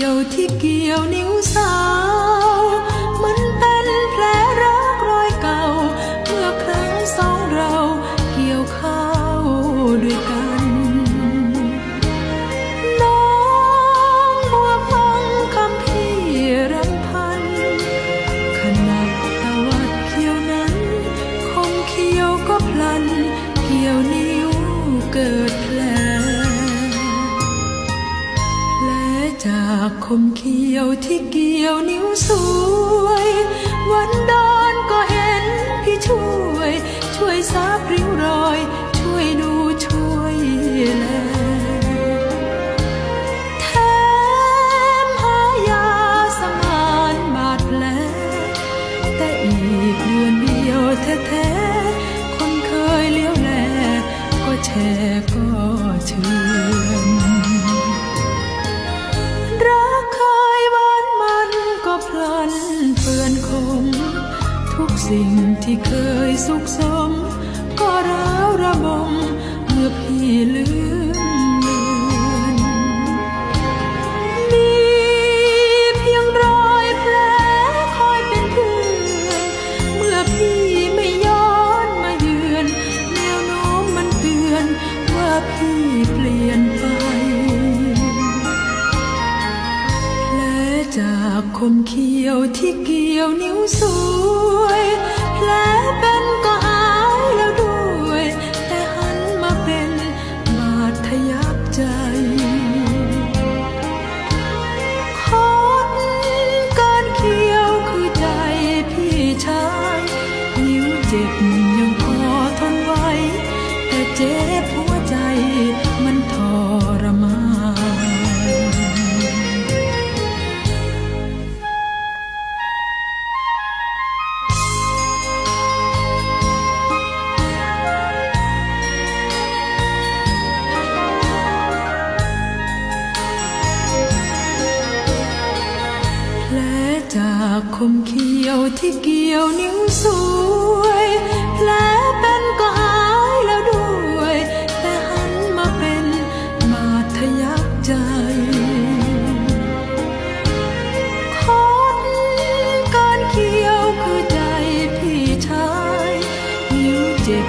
ียวที่เกี่ยวนิ้วสาว มันเป็นแผลรักรอยเก่า เมื่อครั้งสองเราเกี่ยวข้าวด้วยกัน น้องมัวฟังคำพี่รำพัน ขนาดตะวัดเขียวนั้น คงเขียวก็พลัน เกี่ยวนิ้วเกิดแผลากคมเขียวที่เกี่ยวนิ้วสวย วันดอนก็เห็นพี่ช่วย ช่วยซับริ้วรอย ช่วยดูช่วยแลแถมหายาสมานบาดแผลแต่อีกเดือนเดียวแท้ๆคนเคยเลี้ยวแลก็แช่ก็เชื่อ สิ่งที่เคยสุขสม ก็ร้าวระบมเมื่อพี่ลืมเลือนมีเพียงรอยแผลคอยเป็นเพื่อน เมื่อพี่ไม่ย้อนมาเยือนแนวโน้มมันเตือนว่าพี่ากคมเขียวที่เกี่ยวนิ้วสวยแผลเป็นก็หายแล้วด้วย แต่หันมาเป็นบาดทะยักใจคนการเขียวคือใจพี่ชาย นิ้วเจ็บ แผลจากคมเขียวที่เกี่ยวนิ้วสวย แผลเป็นก็หายแล้วด้วย แต่หันมาเป็นบาดทะยักใจคนการเขียวคือใจพี่ชายนิ้วเจ็บ